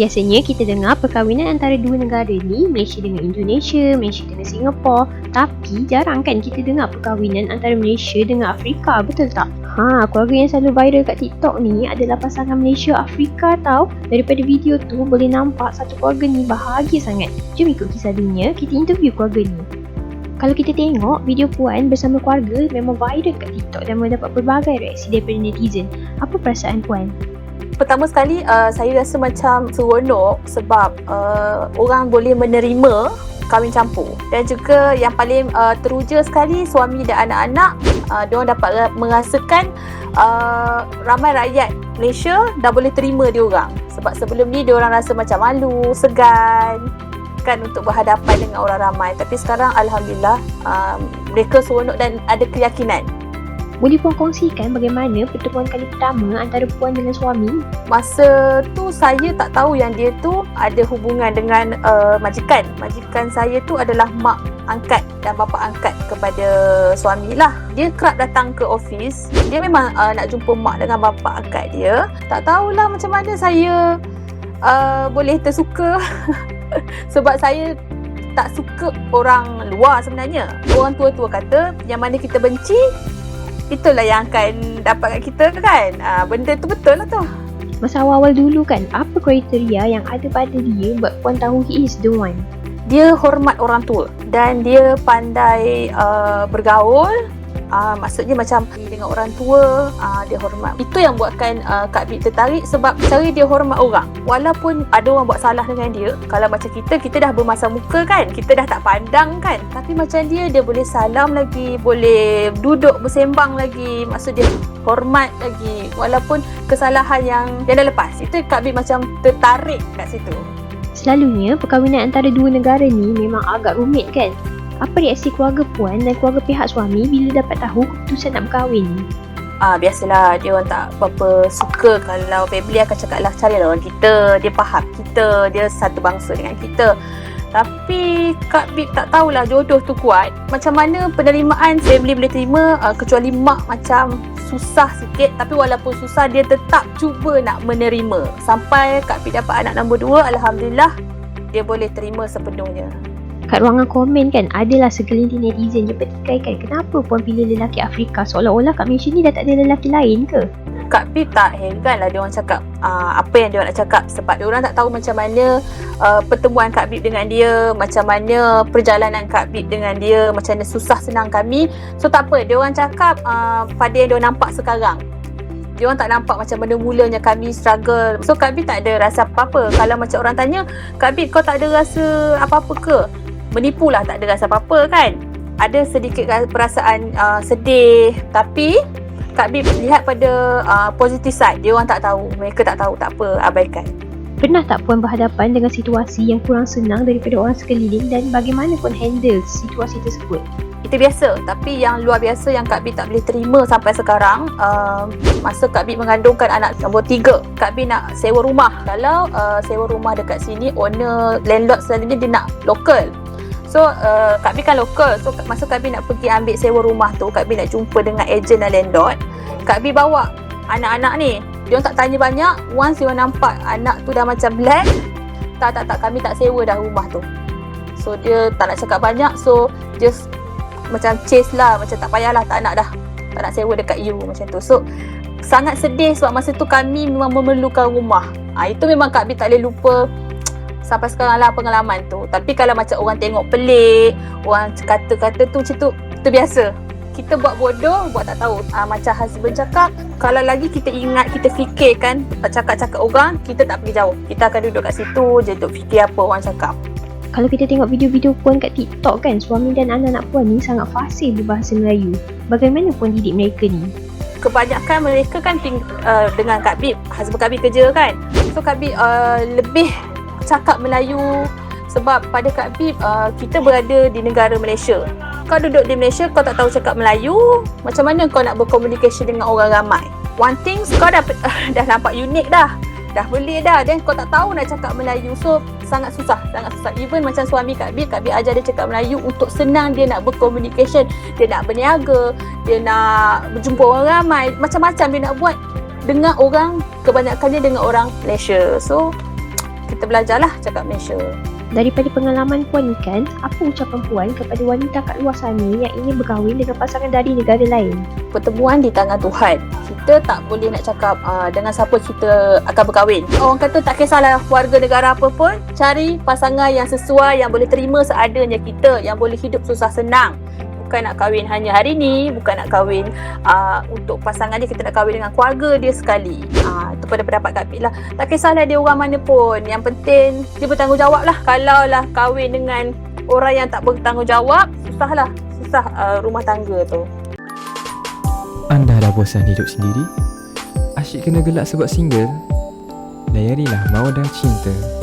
Biasanya kita dengar perkahwinan antara dua negara ni Malaysia dengan Indonesia, Malaysia dengan Singapura Tapi jarang kan kita dengar perkahwinan antara Malaysia dengan Afrika, betul tak? Ha, keluarga yang selalu viral kat TikTok ni adalah pasangan Malaysia Afrika tau Daripada video tu boleh nampak satu keluarga ni bahagia sangat Jom ikut kisah dunia, kita interview keluarga ni kalau kita tengok video Puan bersama keluarga memang viral kat TikTok dan mendapat pelbagai reaksi daripada netizen. Apa perasaan Puan? Pertama sekali uh, saya rasa macam seronok sebab uh, orang boleh menerima kahwin campur. Dan juga yang paling uh, teruja sekali suami dan anak-anak uh, diorang dapat merasakan uh, ramai rakyat Malaysia dah boleh terima dia orang. Sebab sebelum ni dia orang rasa macam malu, segan kan untuk berhadapan dengan orang ramai. Tapi sekarang alhamdulillah uh, mereka seronok dan ada keyakinan boleh Puan kongsikan bagaimana pertemuan kali pertama antara Puan dengan suami? Masa tu saya tak tahu yang dia tu ada hubungan dengan uh, majikan. Majikan saya tu adalah mak angkat dan bapa angkat kepada suami lah. Dia kerap datang ke ofis. Dia memang uh, nak jumpa mak dengan bapa angkat dia. Tak tahulah macam mana saya uh, boleh tersuka sebab saya tak suka orang luar sebenarnya. Orang tua-tua kata yang mana kita benci itulah yang akan dapat kat kita kan. Ha, benda tu betul lah tu. Masa awal-awal dulu kan, apa kriteria yang ada pada dia buat puan tahu he is the one? Dia hormat orang tua dan dia pandai uh, bergaul uh, maksudnya macam dengan orang tua uh, dia hormat. Itu yang buatkan uh, Kak Bip tertarik sebab cara dia hormat orang. Walaupun ada orang buat salah dengan dia kalau macam kita kita dah bermasa muka kan kita dah tak pandang kan. Tapi macam dia dia boleh salam lagi boleh duduk bersembang lagi maksud dia hormat lagi. Walaupun kesalahan yang yang dah lepas. Itu Kak Bip macam tertarik kat situ. Selalunya perkahwinan antara dua negara ni memang agak rumit kan apa reaksi keluarga puan dan keluarga pihak suami bila dapat tahu keputusan nak berkahwin ni? Ah biasalah dia orang tak apa-apa suka kalau family akan cakap lah cari orang kita, dia faham kita, dia satu bangsa dengan kita. Tapi Kak Bip tak tahulah jodoh tu kuat. Macam mana penerimaan family boleh terima uh, kecuali mak macam susah sikit tapi walaupun susah dia tetap cuba nak menerima. Sampai Kak Bip dapat anak nombor dua, alhamdulillah dia boleh terima sepenuhnya kat ruangan komen kan adalah segelintir netizen je petikaikan kenapa puan pilih lelaki Afrika. Seolah-olah kat Malaysia ni dah tak ada lelaki lain ke? Kak Pi tak heran lah dia orang cakap uh, apa yang dia nak cakap. Sebab dia orang tak tahu macam mana uh, pertemuan Kak Bip dengan dia macam mana perjalanan Kak Bip dengan dia macam mana susah senang kami. So tak apa. Dia orang cakap uh, pada yang dia orang nampak sekarang. Dia orang tak nampak macam mana mulanya kami struggle. So Kak Bip tak ada rasa apa-apa. Kalau macam orang tanya Kak Bip kau tak ada rasa apa-apa ke menipu lah tak ada rasa apa-apa kan? Ada sedikit perasaan uh, sedih tapi Kak Bib lihat pada uh, positive side. Dia orang tak tahu mereka tak tahu tak apa abaikan. Pernah tak Puan berhadapan dengan situasi yang kurang senang daripada orang sekeliling dan bagaimana Puan handle situasi tersebut? Itu biasa tapi yang luar biasa yang Kak Bib tak boleh terima sampai sekarang uh, masa Kak Bib mengandungkan anak nombor tiga Kak Bib nak sewa rumah. Kalau uh, sewa rumah dekat sini owner landlord selalunya dia nak local So uh, Kak Bi kan lokal So masa Kak Bi nak pergi ambil sewa rumah tu Kak Bi nak jumpa dengan ejen dan landlord Kak Bi bawa anak-anak ni. Dia tak tanya banyak Once dia nampak anak tu dah macam black Tak tak tak kami tak sewa dah rumah tu. So dia tak nak cakap banyak So just macam chase lah Macam tak payahlah tak nak dah Tak nak sewa dekat you macam tu. So sangat sedih sebab masa tu kami memang memerlukan rumah. Ha, Itu memang Kak Bi tak boleh lupa sampai sekarang lah pengalaman tu. Tapi kalau macam orang tengok pelik orang kata-kata tu macam tu tu biasa. Kita buat bodoh buat tak tahu. Uh, macam husband cakap kalau lagi kita ingat kita fikirkan cakap-cakap orang kita tak pergi jauh. Kita akan duduk kat situ je untuk fikir apa orang cakap. Kalau kita tengok video-video puan kat TikTok kan suami dan anak-anak puan ni sangat fasih berbahasa Melayu. Bagaimana puan didik mereka ni? Kebanyakan mereka kan ting- uh, dengan Kak Bib husband Kak Bib kerja kan. So Kak Bib uh, lebih cakap Melayu sebab pada Kak Bib uh, kita berada di negara Malaysia. Kau duduk di Malaysia kau tak tahu cakap Melayu, macam mana kau nak berkomunikasi dengan orang ramai? One thing kau dah dah nampak unik dah. Dah boleh dah dan kau tak tahu nak cakap Melayu. So sangat susah, sangat susah. Even macam suami Kak Bib, Kak Bib ajar dia cakap Melayu untuk senang dia nak berkomunikasi, dia nak berniaga, dia nak berjumpa orang ramai, macam-macam dia nak buat dengan orang kebanyakannya dengan orang Malaysia. So kita belajarlah cakap Malaysia. Daripada pengalaman Puan ni kan, apa ucapan Puan kepada wanita kat luar sana yang ingin berkahwin dengan pasangan dari negara lain? Pertemuan di tangan Tuhan. Kita tak boleh nak cakap uh, dengan siapa kita akan berkahwin. Orang kata tak kisahlah warga negara apa pun, cari pasangan yang sesuai, yang boleh terima seadanya kita, yang boleh hidup susah senang. Bukan nak kahwin hanya hari ni, bukan nak kahwin uh, untuk pasangan dia, kita nak kahwin dengan keluarga dia sekali. Uh, itu pada pendapat Kak Pit lah. Tak kisahlah dia orang mana pun. Yang penting dia bertanggungjawab lah. Kalau lah kahwin dengan orang yang tak bertanggungjawab, susah lah. Susah uh, rumah tangga tu. Anda dah bosan hidup sendiri? Asyik kena gelak sebab single? Layarilah Mawadah Cinta